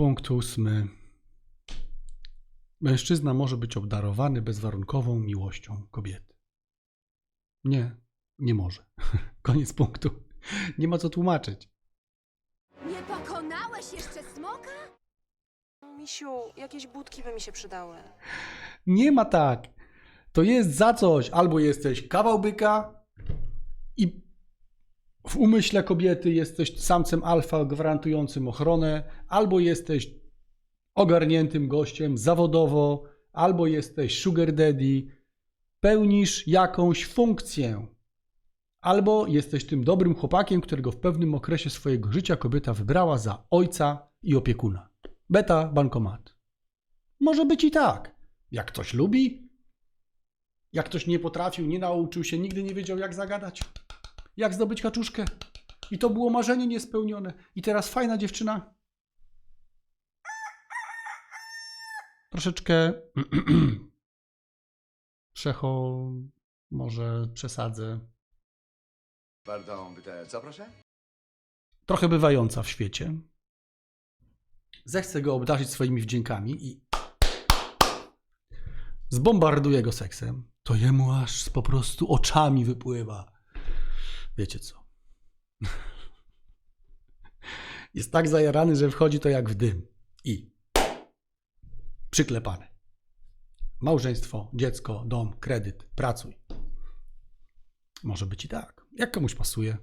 Punkt ósmy. Mężczyzna może być obdarowany bezwarunkową miłością kobiety. Nie, nie może. Koniec punktu. Nie ma co tłumaczyć. Nie pokonałeś jeszcze smoka? Misiu, jakieś budki by mi się przydały. Nie ma tak. To jest za coś. Albo jesteś kawał byka i w umyśle kobiety jesteś samcem alfa gwarantującym ochronę, albo jesteś ogarniętym gościem zawodowo, albo jesteś sugar daddy, pełnisz jakąś funkcję. Albo jesteś tym dobrym chłopakiem, którego w pewnym okresie swojego życia kobieta wybrała za ojca i opiekuna. Beta bankomat. Może być i tak. Jak ktoś lubi, jak ktoś nie potrafił, nie nauczył się, nigdy nie wiedział, jak zagadać, jak zdobyć kaczuszkę. I to było marzenie niespełnione. I teraz fajna dziewczyna. Troszeczkę przecho, może przesadzę. Pardon, co proszę? Trochę bywająca w świecie. Zechce go obdarzyć swoimi wdziękami i zbombarduje go seksem. To jemu aż po prostu oczami wypływa. Wiecie co? Jest tak zajarany, że wchodzi to jak w dym. I przyklepane. Małżeństwo, dziecko, dom, kredyt, pracuj. Może być i tak. Jak komuś pasuje.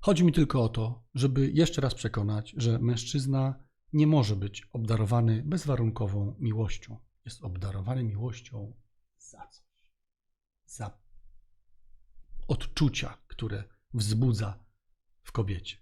Chodzi mi tylko o to, żeby jeszcze raz przekonać, że mężczyzna nie może być obdarowany bezwarunkową miłością. Jest obdarowany miłością za coś. Za odczucia, które wzbudza w kobiecie.